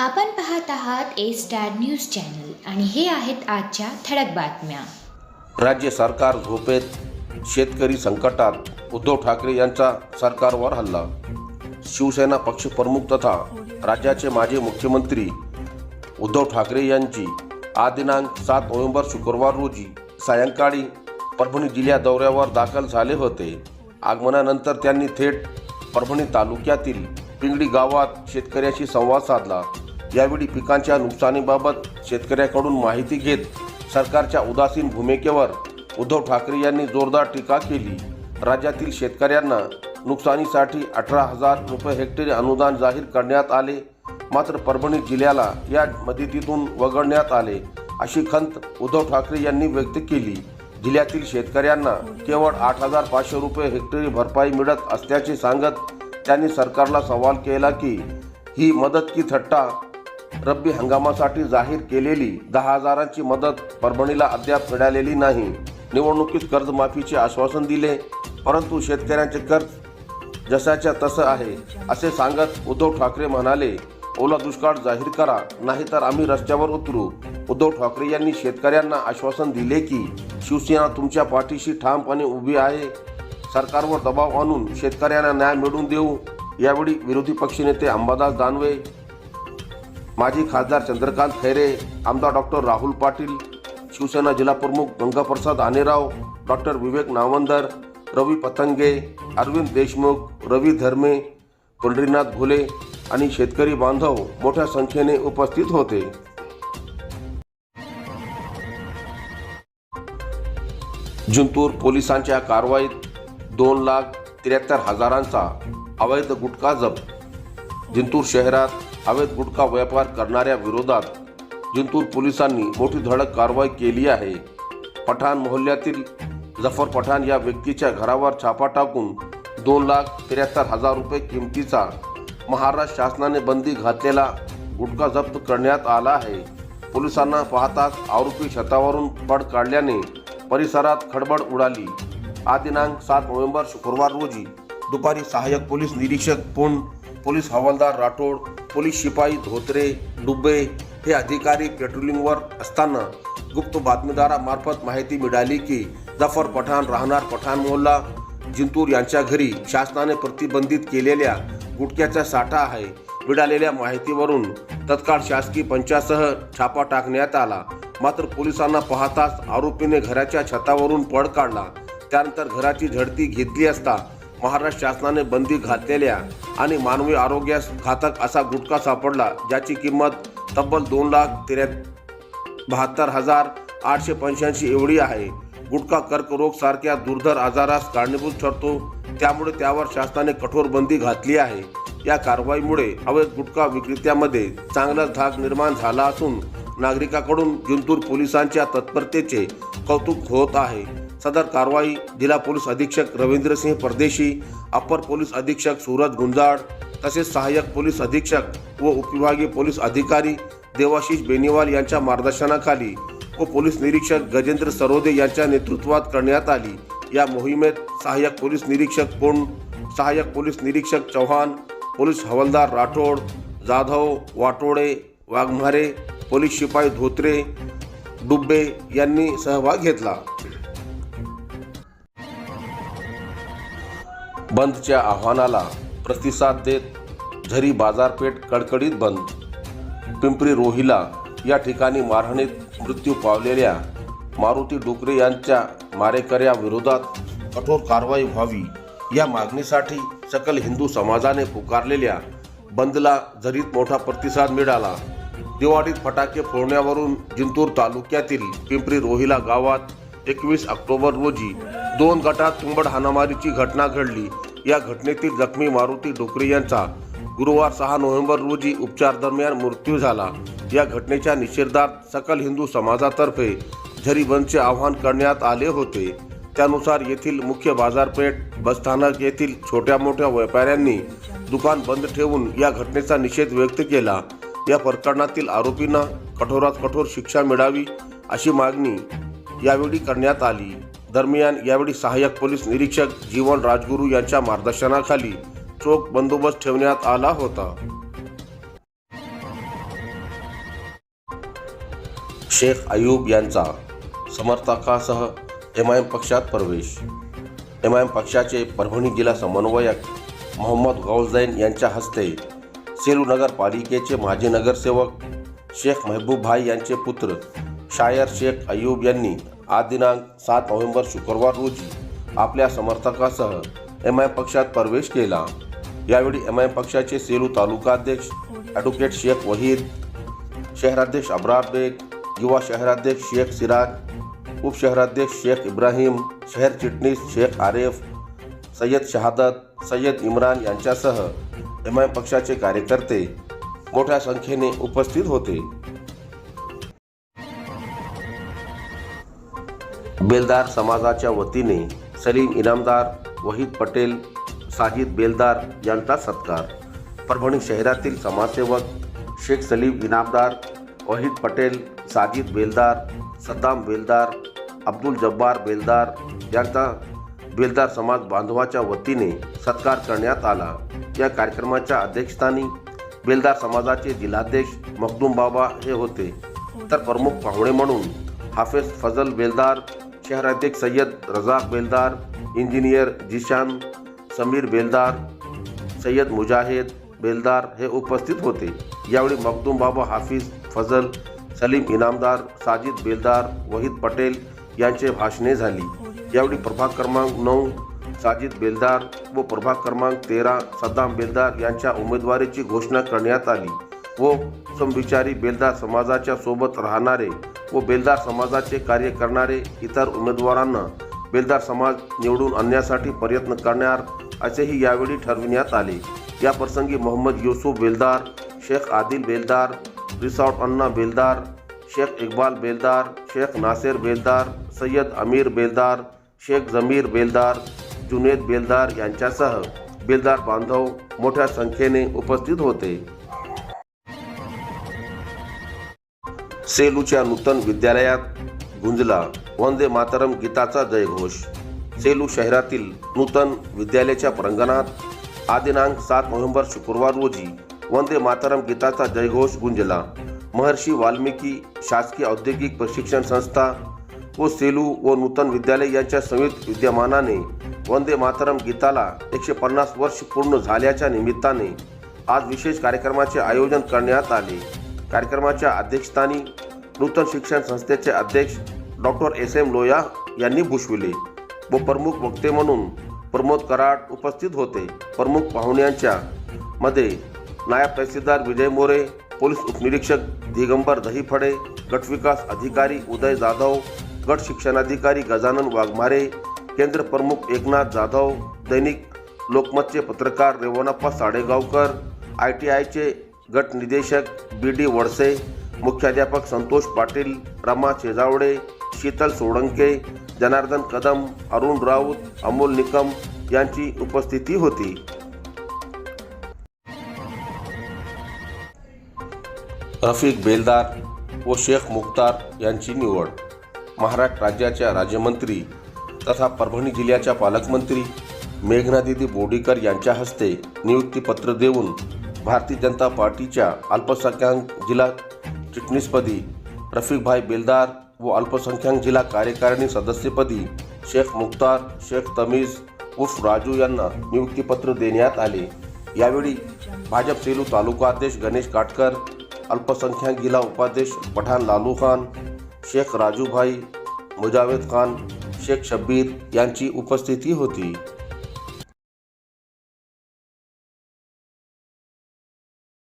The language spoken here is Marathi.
आपण पाहत आहात ए स्टार न्यूज चॅनल आणि हे आहेत आजच्या ठळक बातम्या. राज्य सरकार झोपेत शेतकरी संकटात उद्धव ठाकरे यांचा सरकारवर हल्ला. शिवसेना पक्षप्रमुख तथा राज्याचे माजी मुख्यमंत्री उद्धव ठाकरे यांची आज दिनांक सात नोव्हेंबर शुक्रवार रोजी सायंकाळी परभणी जिल्ह्या दौऱ्यावर दाखल झाले होते. आगमनानंतर त्यांनी थेट परभणी तालुक्यातील पिंगडी गावात शेतकऱ्याशी संवाद साधला. यावेळी पिकांच्या नुकसानीबाबत शेतकऱ्याकडून माहिती घेत सरकारच्या उदासीन भूमिकेवर उद्धव ठाकरे यांनी जोरदार टीका केली. राज्यातील शेतकऱ्यांना नुकसानीसाठी अठरा हजार रुपये हेक्टरी अनुदान जाहीर करण्यात आले. मात्र परभणी जिल्ह्याला या मदतीतून वगळण्यात आले अशी खंत उद्धव ठाकरे यांनी व्यक्त केली. जिल्ह्यातील शेतकऱ्यांना केवळ आठ हजार पाचशे रुपये हेक्टरी भरपाई मिळत असल्याचे सांगत त्यांनी सरकारला सवाल केला की ही मदत की थट्टा रब्बी हंगामासाठी जाहीर केलेली दहा हजारांची मदत परभणीला अद्याप मिळालेली नाही. निवडणुकीत कर्जमाफीचे आश्वासन दिले परंतु शेतकऱ्यांचे कर्ज जसाच्या तसं आहे असे सांगत उद्धव ठाकरे म्हणाले ओला दुष्काळ जाहीर करा नाहीतर आम्ही रस्त्यावर उतरू. उद्धव ठाकरे यांनी शेतकऱ्यांना आश्वासन दिले की शिवसेना तुमच्या पाठीशी ठामपणे उभी आहे. सरकारवर दबाव आणून शेतकऱ्यांना न्याय मिळवून देऊ. यावेळी विरोधी पक्षनेते अंबादास दानवे माजी खासदार चंद्रकांत खैरे आमदार डॉक्टर राहुल पाटील शिवसेना जिल्हाप्रमुख गंगाप्रसाद आनेराव डॉक्टर विवेक नावंदर रवी पतंगे अरविंद देशमुख रवी धर्मे पंढरीनाथ घुले आणि शेतकरी बांधव मोठ्या संख्येने उपस्थित होते. जिंतूर पोलिसांच्या कारवाईत दोन लाख त्र्याहत्तर हजारांचा अवैध गुटखा जप्त. जिंतूर शहरात अवैध गुटखा व्यापार करणाऱ्या विरोधात जिंतूर पोलिसांनी मोठी धडक कारवाई केली आहे. पठाण मोहल्ल्यातील जफर पठाण या व्यक्तीच्या घरावर छापा टाकून दोन लाख त्र्याहत्तर हजार रुपये किमतीचा महाराष्ट्र शासनाने बंदी घातलेला गुटखा जप्त करण्यात आला आहे. पोलिसांना पाहताच आरोपी छतावरून पड काढल्याने परिसरात खडबड उडाली. आदिनांक दिनांक सात नोव्हेंबर शुक्रवार रोजी दुपारी सहाय्यक पोलीस निरीक्षक पुण पोलीस हवालदार राठोड पोलीस शिपाई धोत्रे डुबे हे अधिकारी पेट्रोलिंगवर असताना गुप्त बातमीदारामार्फत माहिती मिळाली की जफर पठाण राहणार पठाण मोहल्ला जिंतूर यांच्या घरी शासनाने प्रतिबंधित केलेल्या गुटख्याचा साठा आहे. मिळालेल्या माहितीवरून तत्काळ शासकीय पंचासह छापा टाकण्यात आला. मात्र पोलिसांना पाहताच आरोपीने घराच्या छतावरून पळ काढला. त्यानंतर घराची झडती घेतली असता महाराष्ट्र शासनाने बंदी घातलेल्या आणि मानवी आरोग्यास घातक असा गुटखा सापडला ज्याची किंमत तब्बल दोन लाख तेरा बहात्तर हजार आठशे पंच्याऐंशी एवढी आहे. गुटखा कर्करोग सारख्या दुर्धर आजारास कारणीभूत ठरतो. त्यामुळे त्यावर शासनाने कठोर बंदी घातली आहे. या कारवाईमुळे अवैध गुटखा विक्रेत्यामध्ये चांगलाच धाक निर्माण झाला असून नागरिकाकडून जिंतूर पोलिसांच्या तत्परतेचे कौतुक होत आहे. सदर कारवाई जिल्हा पोलीस अधीक्षक रवींद्रसिंह परदेशी अपर पोलीस अधीक्षक सूरज गुंजाळ तसेच सहाय्यक पोलीस अधीक्षक व उपविभागीय पोलीस अधिकारी देवाशिष बेनीवाल यांच्या मार्गदर्शनाखाली व पोलीस निरीक्षक गजेंद्र सरोदे यांच्या नेतृत्वात करण्यात आली. या मोहिमेत सहाय्यक पोलीस निरीक्षक कोण सहाय्यक पोलीस निरीक्षक चव्हाण पोलीस हवालदार राठोड जाधव वाटोडे वाघमारे पोलीस शिपाई धोत्रे डुब्बे यांनी सहभाग घेतला. बंदच्या आव्हानाला प्रतिसाद देत झरी बाजारपेठ कडकडीत बंद. पिंपरी रोहिला या ठिकाणी मारहाणीत मृत्यू पावलेल्या मारुती डुकरे यांच्या मारेकऱ्याविरोधात कठोर कारवाई व्हावी या मागणीसाठी सकल हिंदू समाजाने पुकारलेल्या बंदला झरीत मोठा प्रतिसाद मिळाला. दिवाळीत फटाके फोडण्यावरून जिंतूर तालुक्यातील पिंपरी रोहिला गावात एकवीस ऑक्टोबर रोजी दोन गटात तुंबड हाणामारीची घटना घडली. या घटनेतील जखमी मारुती डोकरे यांचा गुरुवार सहा नोव्हेंबर रोजी उपचार दरम्यान मृत्यू झाला. या घटनेच्या निषेधार्थ सकल हिंदू समाजातर्फे झरी बंदचे आवाहन करण्यात आले होते. त्यानुसार येथील मुख्य बाजारपेठ बसस्थानक येथील छोट्या मोठ्या व्यापाऱ्यांनी दुकान बंद ठेवून या घटनेचा निषेध व्यक्त केला. या प्रकरणातील आरोपींना कठोरात कठोर शिक्षा मिळावी अशी मागणी यावेळी करण्यात आली. दरम्यान यावेळी सहाय्यक पोलीस निरीक्षक जीवन राजगुरू यांच्या मार्गदर्शनाखाली चोख बंदोबस्त ठेवण्यात आला होता. शेख अयूब यांचा समर्थकासह एम आय एम पक्षात प्रवेश. एम आय एम पक्षाचे परभणी जिल्हा समन्वयक मोहम्मद गौजैन यांच्या हस्ते सेलू नगरपालिकेचे माजी नगरसेवक शेख महबूब भाई यांचे पुत्र शायर शेख अयूब यांनी आज दिनांक सात नोव्हेंबर शुक्रवार रोजी आपल्या समर्थकासह एम आय पक्षात प्रवेश केला. यावेळी एम आय पक्षाचे सेलू तालुकाध्यक्ष ॲडव्होकेट शेख वहीद शहराध्यक्ष अब्रार बेग युवा शहराध्यक्ष शेख सिराज उपशहराध्यक्ष शेख इब्राहिम शहर चिटणीस शेख आरेफ सय्यद शहादत सय्यद इम्रान यांच्यासह एम आय पक्षाचे कार्यकर्ते मोठ्या संख्येने उपस्थित होते. बेलदार समाजाच्या वतीने सलीम इनामदार वहीद पटेल साजिद बेलदार यांचा सत्कार. परभणी शहरातील समाजसेवक शेख सलीम इनामदार वहीद पटेल साजिद बेलदार सद्दाम बेलदार अब्दुल जब्बार बेलदार यांचा बेलदार समाज बांधवाच्या वतीने सत्कार करण्यात आला. या कार्यक्रमाच्या अध्यक्षस्थानी बेलदार समाजाचे जिल्हाध्यक्ष मखदूम बाबा हे होते. तर प्रमुख पाहुणे म्हणून हाफेज फजल बेलदार शहराध्यक्ष सय्यद रजाक बेलदार इंजिनियर जिशान समीर बेलदार सय्यद मुजाहिद बेलदार हे उपस्थित होते. यावेळी मखदूम बाबा हाफिज फजल सलीम इनामदार साजिद बेलदार वहीद पटेल यांचे भाषणे झाली. यावेळी प्रभाग क्रमांक नऊ साजिद बेलदार व प्रभाग क्रमांक तेरा सद्दाम बेलदार यांच्या उमेदवारीची घोषणा करण्यात आली व समविचारी बेलदार समाजाच्या सोबत राहणारे व बेलदार समाजाचे कार्य करणारे इतर उमेदवारांना बेलदार समाज निवडून आणण्यासाठी प्रयत्न करणार असेही यावेळी ठरविण्यात आले. या प्रसंगी मोहम्मद युसुफ बेलदार शेख आदिल बेलदार रिसॉर्ट अण्णा बेलदार शेख इकबाल बेलदार शेख नासिर बेलदार सय्यद अमीर बेलदार शेख जमीर बेलदार जुनेद बेलदार यांच्यासह बेलदार बांधव मोठ्या संख्येने उपस्थित होते. सेलूच्या नूतन विद्यालयात गुंजला. वंदे मातरम गीताचा जयघोष. सेलू शहरातील नूतन विद्यालयाच्या प्रांगणात आदिनांक सात नोव्हेंबर शुक्रवार रोजी वंदे मातरम गीताचा जयघोष गुंजला. महर्षी वाल्मिकी शासकीय औद्योगिक प्रशिक्षण संस्था व सेलू व नूतन विद्यालय यांच्या संयुक्त विद्यमानाने वंदे मातरम गीताला एकशे पन्नास वर्ष पूर्ण झाल्याच्या निमित्ताने आज विशेष कार्यक्रमाचे आयोजन करण्यात आले. कार्यक्रमाच्या अध्यक्षस्थानी नूतन शिक्षण संस्थेचे अध्यक्ष डॉक्टर एस एम लोया यांनी भूषविले. व प्रमुख वक्ते म्हणून प्रमोद कराड उपस्थित होते. प्रमुख पाहुण्यांच्या मध्ये नायब तहसीलदार विजय मोरे पोलीस उपनिरीक्षक दिगंबर दहीफडे गटविकास अधिकारी उदय जाधव गट शिक्षणाधिकारी गजानन वाघमारे केंद्र प्रमुख एकनाथ जाधव दैनिक लोकमतचे पत्रकार रेवणप्पा साडेगावकर आय टी आयचे गट निदेशक बी डी वडसे मुख्याध्यापक संतोष पाटील रमा शेजावडे शीतल सोळंके जनार्दन कदम अरुण राऊत अमोल निकम यांची उपस्थिती होती. रफिक बेलदार व शेख मुख्तार यांची निवड. महाराष्ट्र राज्याच्या राज्यमंत्री तथा परभणी जिल्ह्याच्या पालकमंत्री मेघनादिदी बोडीकर यांच्या हस्ते नियुक्तीपत्र देऊन भारतीय जनता पार्टीच्या अल्पसंख्याक जिल्हा चिटणीसपदी रफिकभाई बेलदार व अल्पसंख्याक जिल्हा कार्यकारिणी सदस्यपदी शेख मुख्तार शेख तमीज उर्फ राजू यांना नियुक्तीपत्र देण्यात आले. यावेळी भाजप सेलू तालुका अध्यक्ष गणेश काटकर अल्पसंख्याक जिल्हा उपाध्यक्ष पठाण लालू खान शेख राजूभाई मुजावेद खान शेख शब्बीर यांची उपस्थिती होती.